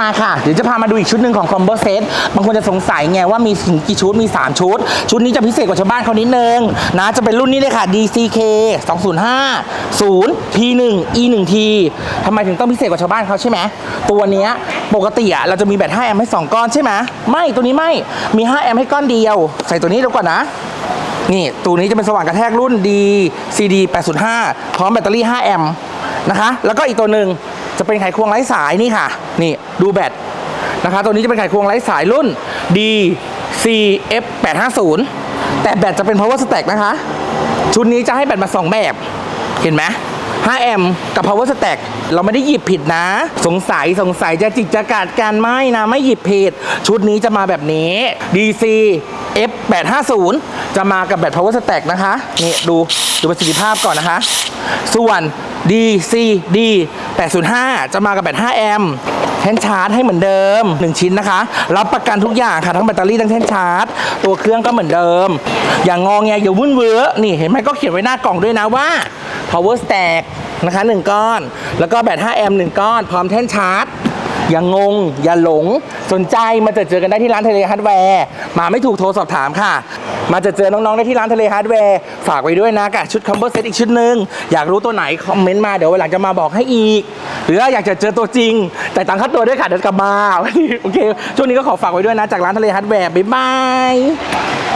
มาค่ะ เดี๋ยวจะพามาดูอีกชุดหนึ่งของคอมโบเซตบางคนจะสงสัยไงว่ามีถึงกี่ชุดมี 3 ชุด ชุดนี้จะพิเศษกว่าชาวบ้านเขานิดนึงนะจะเป็นรุ่นนี้เลยค่ะ DCK 205 0 P1 E1T ทำไมถึงต้องพิเศษกว่าชาวบ้านเขาใช่ไหมตัวนี้ปกติอะเราจะมีแบต5แอมป์ให้ 2 ก้อนใช่ไหมไม่ตัวนี้ไม่มี 5 แอมป์ให้ก้อนเดียว ใส่ตัวนี้ดีกว่านะนี่ตัวนี้จะเป็นสว่านกระแทกรุ่น D CD 805 พร้อมแบตเตอรี่ 5 แอมป์นะคะ แล้วก็อีกตัวหนึ่ง จะเป็นไขควงไร้สายนี่ค่ะ นี่ดูแบตนะคะตัวนี้จะเป็นไขควงไร้สายรุ่น D C F 850 แต่แบตจะเป็น power stack นะคะ ชุดนี้จะให้แบตมา 2 แบบ เห็นไหม 5 แอมป์กับ power stack เราไม่ได้หยิบผิดนะ สงสัยสงสัยจะจิกจะกัดกันไม่นะ ไม่หยิบผิด ชุดนี้จะมาแบบนี้ DC F 850 จะมากับแบต power stack นะคะ นี่ ดูดูประสิทธิภาพก่อนนะคะ ส่วน DC D 805 จะมากับแบต 5 แอมป์แท่นชาร์จให้เหมือนเดิม 1 ชิ้นนะคะ รับประกันทุกอย่างค่ะ ทั้งแบตเตอรี่ทั้งแท่นชาร์จ ตัวเครื่องก็เหมือนเดิม อย่างงอแงอย่าวุ่นเวอนี่เห็นไหมก็เขียนไว้หน้ากล่องด้วยนะว่า power stack นะคะ 1 ก้อน แล้วก็แบต5แอมป์1ก้อน พร้อมแท่นชาร์จ อย่างงง อย่าหลง สนใจมาเจอเจอกันได้ที่ร้านทะเลฮาร์ดแวร์ มาไม่ถูกโทรสอบถามค่ะ มาเจอเจอน้องๆได้ที่ร้านทะเลฮาร์ดแวร์ ฝากไว้ด้วยนะกับชุดคอมโบเซตอีกชุดหนึ่งอยากรู้ตัวไหนคอมเมนต์มาเดี๋ยววันหลังจะมาบอกให้อีก หรือว่าอยากจะเจอตัวจริง แต่ตังค่าตัวด้วยค่ะเดี๋ยวกลับมาโอเคช่วงนี้ก็ขอฝากไว้ด้วยนะจากร้านทะเลฮาร์ดแวร์บ๊ายบาย